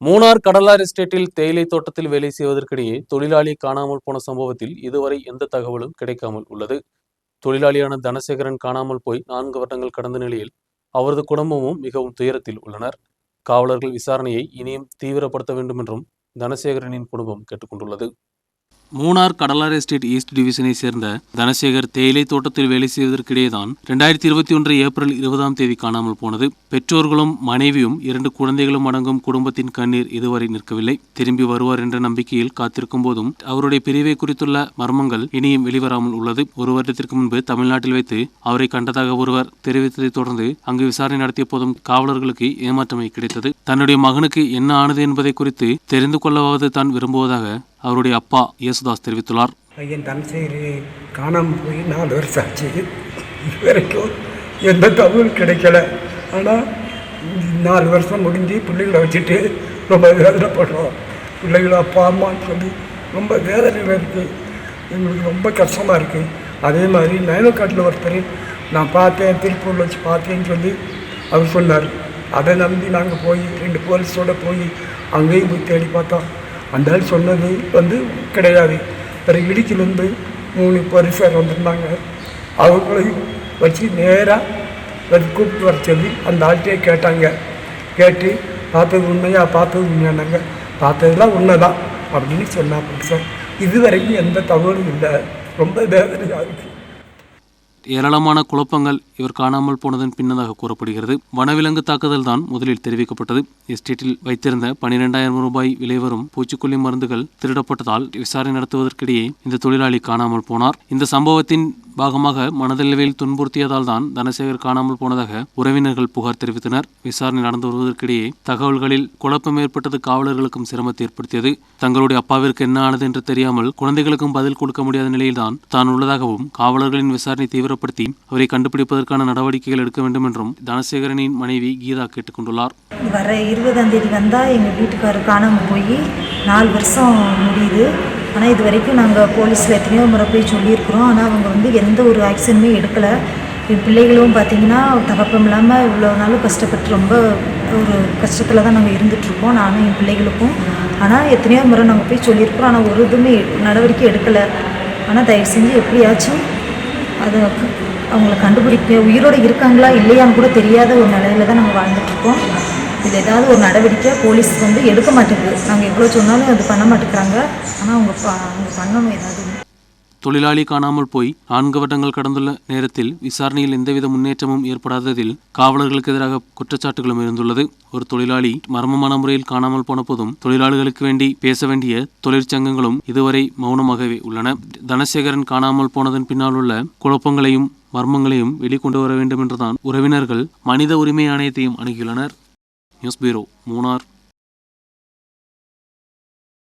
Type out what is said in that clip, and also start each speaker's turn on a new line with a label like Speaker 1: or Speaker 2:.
Speaker 1: மூணார் கடலார் எஸ்டேட்டில் தேயிலை தோட்டத்தில் வேலை செய்வதற்கிடையே தொழிலாளி காணாமல் போன சம்பவத்தில் இதுவரை எந்த தகவலும் கிடைக்காமல் உள்ளது. தொழிலாளியான தனசேகரன் காணாமல் போய் நான்கு வருடங்கள் கடந்த நிலையில் அவரது குடும்பமும் மிகவும் துயரத்தில் உள்ளனர். காவலர்கள் விசாரணையை இனியும் தீவிரப்படுத்த வேண்டும் என்றும் தனசேகரனின் குடும்பம் கேட்டுக்கொண்டுள்ளது. மூணார் கடலார் எஸ்டேட் ஈஸ்ட் டிவிஷனை சேர்ந்த தனசேகர் தேயிலை தோட்டத்தில் வேலை செய்வதற்கிடையே தான் ரெண்டாயிரத்தி இருபத்தி ஒன்று ஏப்ரல் இருபதாம் தேதி காணாமல் போனது. பெற்றோர்களும் மனைவியும் இரண்டு குழந்தைகளும் அடங்கும் குடும்பத்தின் கண்ணீர் இதுவரை நிற்கவில்லை. திரும்பி வருவார் என்ற நம்பிக்கையில் காத்திருக்கும் போதும் அவருடைய பிரிவை குறித்துள்ள மர்மங்கள் இனியும் வெளிவராமல் உள்ளது. ஒரு வருடத்திற்கு முன்பு தமிழ்நாட்டில் வைத்து அவரை கண்டதாக ஒருவர் தெரிவித்ததைத் தொடர்ந்து அங்கு விசாரணை நடத்திய போதும் காவலர்களுக்கு ஏமாற்றமை கிடைத்தது. தன்னுடைய மகனுக்கு என்ன ஆனது என்பதை குறித்து தெரிந்து கொள்ளவாவது தான் விரும்புவதாக அவருடைய அப்பா இயேசுதாஸ் தெரிவித்துள்ளார்.
Speaker 2: பையன் தனசேரி காணாமல் போய் நாலு வருஷம் ஆச்சு. இது வரைக்கும் எந்த தகவலும் கிடைக்கல. ஆனால் நாலு வருஷம் முடிஞ்சு பிள்ளைகளை வச்சுட்டு ரொம்ப வேதனைப்படுறோம். பிள்ளைகளை அப்பா அம்மான்னு சொல்லி ரொம்ப வேதனையில் இருக்குது எங்களுக்கு ரொம்ப கஷ்டமாக இருக்குது அதே மாதிரி நயனக்காட்டில் ஒருத்தர் நான் பார்த்தேன் திருப்பூரில் வச்சு பார்த்தேன்னு சொல்லி அவர் சொன்னார். அதை நம்பி நாங்கள் போய் ரெண்டு போலீஸோடு போய் அங்கேயும் போய் தேடி பார்த்தோம். அந்த ஆள் சொன்னது வந்து கிடையாது. பிறகு இடுக்கிலேருந்து மூணு பரிசார் வந்திருந்தாங்க. அவங்களையும் வச்சு நேராக வந்து கூப்பிட்டு வர சொல்லி அந்த ஆள்கிட்டே கேட்டாங்க. கேட்டு பார்த்தது உண்மையா? பார்த்தது உண்மையானாங்க பார்த்ததெல்லாம் உண்மை தான் அப்படின்னு சொன்னாங்க சார். இது வரைக்கும் எந்த தகவலும் இல்லை. ரொம்ப வேதனையாக இருக்குது
Speaker 1: ஏராளமான குழப்பங்கள் இவர் காணாமல் போனதன் பின்னதாக கூறப்படுகிறது. வனவிலங்கு தாக்குதல் தான் முதலில் தெரிவிக்கப்பட்டது. எஸ்டேட்டில் வைத்திருந்த பனிரெண்டாயிரம் ரூபாய் விலை வரும் பூச்சிக்கொல்லி மருந்துகள் திருடப்பட்டதால் விசாரணை நடத்துவதற்கிடையே இந்த தொழிலாளி காணாமல் போனார். இந்த சம்பவத்தின் பாகமாக மனதளவில் துன்புறுத்தியதால் தான் தனசேகர் காணாமல் போனதாக உறவினர்கள் புகார் தெரிவித்தனர். விசாரணை நடந்து வருவதற்கிடையே தகவல்களில் குழப்பம் ஏற்பட்டது காவலர்களுக்கும் சிரமத்தை ஏற்படுத்தியது. தங்களுடைய அப்பாவிற்கு என்ன ஆனது என்று தெரியாமல் குழந்தைகளுக்கும் பதில் கொடுக்க முடியாத நிலையில்தான் தான் உள்ளதாகவும் காவலர்களின் விசாரணை தீவிரப்படுத்தி அவரை கண்டுபிடிப்பதற்கான நடவடிக்கைகள் எடுக்க வேண்டும் என்றும் தனசேகரனின் மனைவி கீதா கேட்டுக்கொண்டுள்ளார்.
Speaker 3: வர இருபதாம் தேதி வந்தால் எங்கள் வீட்டுக்காரர் காணாமல் போய் நாலு வருஷம் முடியுது. ஆனால் இது வரைக்கும் நாங்கள் போலீஸில் எத்தனையோ முறை போய் சொல்லியிருக்கிறோம். ஆனால் அவங்க வந்து எந்த ஒரு ஆக்ஷனுமே எடுக்கலை. என் பிள்ளைகளும் பார்த்தீங்கன்னா தகப்பம் இல்லாமல் இவ்வளோ நாளும் கஷ்டப்பட்டு ரொம்ப ஒரு கஷ்டத்தில் தான் நாங்கள் இருந்துகிட்ருக்கோம் நானும் என் பிள்ளைகளுக்கும். ஆனால் எத்தனையோ முறை நாங்கள் போய் சொல்லியிருக்கிறோம். ஆனால் ஒரு இதுவுமே நடவடிக்கை எடுக்கலை. ஆனால் தயவு செஞ்சு எப்படியாச்சும் அதை அவங்கள கண்டுபிடிக்க உயிரோடு இருக்காங்களா இல்லையான்னு கூட தெரியாத ஒரு நிலையில தான் நாங்கள் வாழ்ந்துட்டுருக்கோம். இதில் ஏதாவது ஒரு நடவடிக்கை போலீஸ் வந்து எடுக்க மாட்டேங்குது. நாங்கள் எவ்வளோ சொன்னாலும் அது பண்ண மாட்டேங்கிறாங்க. ஆனால் அவங்க அவங்க பண்ணணும் ஏதாவது.
Speaker 1: தொழிலாளி காணாமல் போய் நான்கு வருடங்கள் கடந்துள்ள நேரத்தில் விசாரணையில் எந்தவித முன்னேற்றமும் ஏற்படாததில் காவலர்களுக்கு எதிராக குற்றச்சாட்டுகளும் இருந்துள்ளது ஒரு தொழிலாளி மர்மமான முறையில் காணாமல் போன போதும் தொழிலாளர்களுக்கு வேண்டி பேச வேண்டிய தொழிற்சங்கங்களும் இதுவரை மௌனமாகவே உள்ளன. தனசேகரன் காணாமல் போனதன் பின்னால் உள்ள குழப்பங்களையும் மர்மங்களையும் வெளிக்கொண்டு வர வேண்டும் என்றுதான் உறவினர்கள் மனித உரிமை ஆணையத்தையும் அணுகியுள்ளனர். News bureau Munnar